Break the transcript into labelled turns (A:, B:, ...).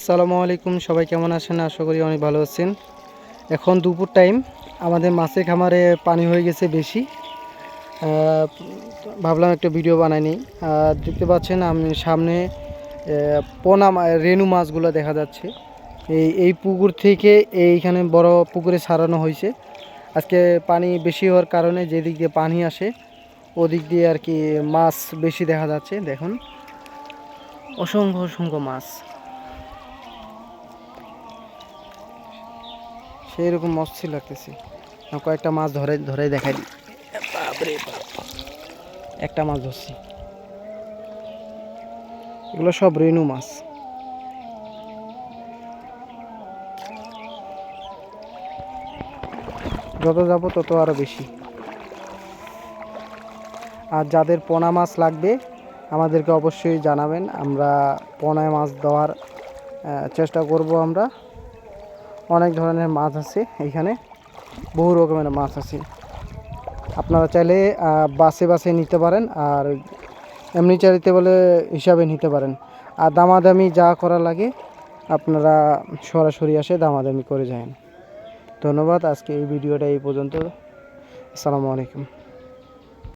A: আসসালামু আলাইকুম, সবাই কেমন আছেন? আশা করি অনেক ভালো আছেন। এখন দুপুর টাইম, আমাদের মাছের খামারে পানি হয়ে গেছে বেশি। ভাবলাম একটা ভিডিও বানাই নিই। আর দেখতে পাচ্ছেন, আমি সামনে পোনা রেনু মাছগুলো দেখা যাচ্ছে। এই এই পুকুর থেকে এইখানে বড় পুকুরে সারানো হয়েছে। আজকে পানি বেশি হওয়ার কারণে যেদিক দিয়ে পানি আসে, ওদিক দিয়ে আর কি মাছ বেশি দেখা যাচ্ছে। দেখুন। অসংখ্য অসংখ্য মাছ। সেই রকম অস্থির লাগতেছে কয়েকটা মাছ ধরে ধরে দেখাই দিই। বাপরে বাপ। একটা মাছ ধরছি। এগুলো সব রেনু মাছ। যত যাব তত আরও বেশি। আর যাদের পোনা মাছ লাগবে আমাদেরকে অবশ্যই জানাবেন। আমরা পোনায় মাছ দেওয়ার চেষ্টা করব আমরা। অনেক ধরনের মাছ আছে এইখানে বহু রকমের মাছ আছে। আপনারা চাইলে বাসে বাসে নিতে পারেন আর এমনি চাইতে বলে হিসাবে নিতে পারেন। আর দামাদামি যা করা লাগে, আপনারা সরাসরি আসে দামাদামি করে যান। ধন্যবাদ, আজকে এই ভিডিওটা এই পর্যন্ত। আসসালামু আলাইকুম।